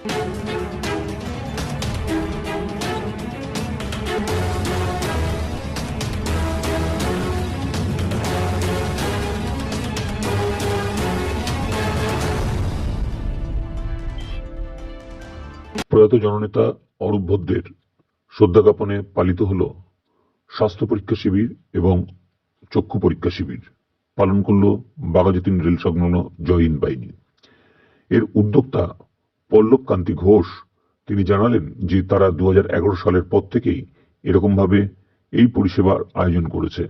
প্রয়াত জননেতা অরূপ ভদ্রের শ্রদ্ধা জ্ঞাপনে পালিত হল স্বাস্থ্য পরীক্ষা শিবির এবং চক্ষু পরীক্ষা শিবির। পালন করল বাঘাযতীন রেল সংলগ্ন জয় বাহিনী। এর উদ্যোক্তা পল্লব কান্তি ঘোষ। তিনি জানালেন যে তারা দু হাজার এগারো সালের পর থেকেই এরকমভাবে এই পরিষেবার আয়োজন করেছে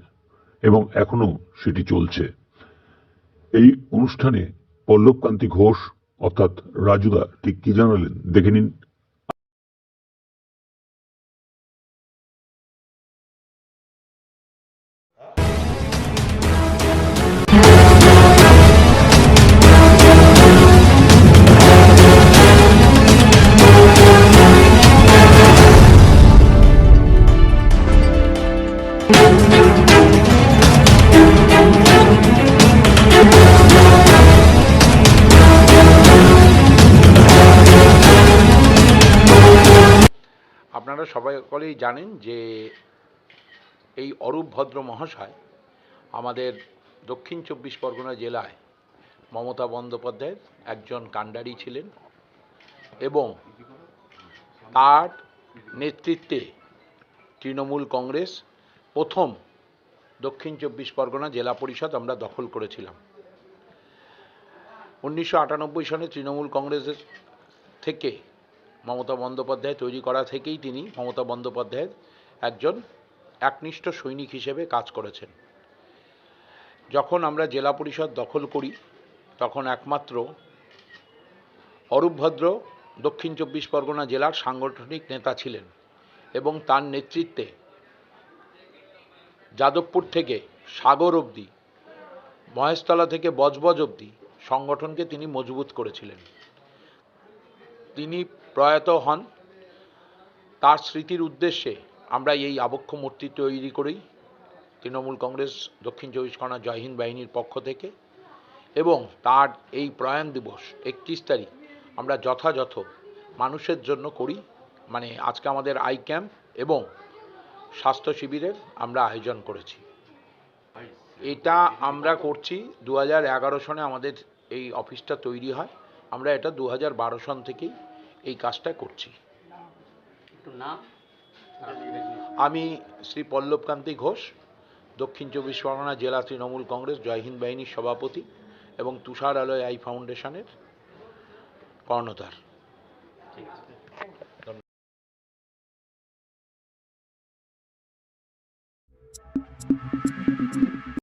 এবং এখনও সেটি চলছে। এই অনুষ্ঠানে পল্লবকান্তি ঘোষ অর্থাৎ রাজুদা ঠিক কি জানালেন? দেখে নিন। আপনারা সবাই সকলেই জানেন যে এই অরূপ ভদ্র মহাশয় আমাদের দক্ষিণ চব্বিশ পরগনা জেলায় মমতা বন্দ্যোপাধ্যায়ের একজন কাণ্ডারি ছিলেন এবং তার নেতৃত্বে তৃণমূল কংগ্রেস প্রথম দক্ষিণ চব্বিশ পরগনা জেলা পরিষদ আমরা দখল করেছিলাম। উনিশশো আটানব্বই সনে তৃণমূল কংগ্রেসের থেকে মমতা বন্দ্যোপাধ্যায় তৈরি করা থেকেই তিনি মমতা বন্দ্যোপাধ্যায়ের একজন একনিষ্ঠ সৈনিক হিসেবে কাজ করেছেন। যখন আমরা জেলা পরিষদ দখল করি, তখন একমাত্র অরূপ ভদ্র দক্ষিণ চব্বিশ পরগনা জেলার সাংগঠনিক নেতা ছিলেন এবং তার নেতৃত্বে যাদবপুর থেকে সাগর অবধি, মহেশতলা থেকে বজবজ অবধি সংগঠনকে তিনি মজবুত করেছিলেন। তিনি প্রয়াত হন। তার স্মৃতির উদ্দেশ্যে আমরা এই আবক্ষ মূর্তি তৈরি করি, তৃণমূল কংগ্রেস, দক্ষিণ চব্বিশ পরগনা জয় হিন্দ বাহিনীর পক্ষ থেকে। এবং তার এই প্রয়াণ দিবস, একত্রিশ তারিখ, আমরা যথাযথ মানুষের জন্য করি। মানে আজকে আমাদের আই ক্যাম্প এবং স্বাস্থ্য শিবিরের আমরা আয়োজন করেছি। এটা আমরা করছি দু এগারো সনে আমাদের এই অফিসটা তৈরি হয়। আমরা এটা দু বারো সন থেকেই এই কাজটা করছি। আমি শ্রী পল্লবকান্তি ঘোষ দক্ষিণ চব্বিশ পরগনা জেলা তৃণমূল কংগ্রেস জয় হিন্দ বাহিনীর সভাপতি এবং তুষার আলোয় আই ফাউন্ডেশনের কর্ণধার।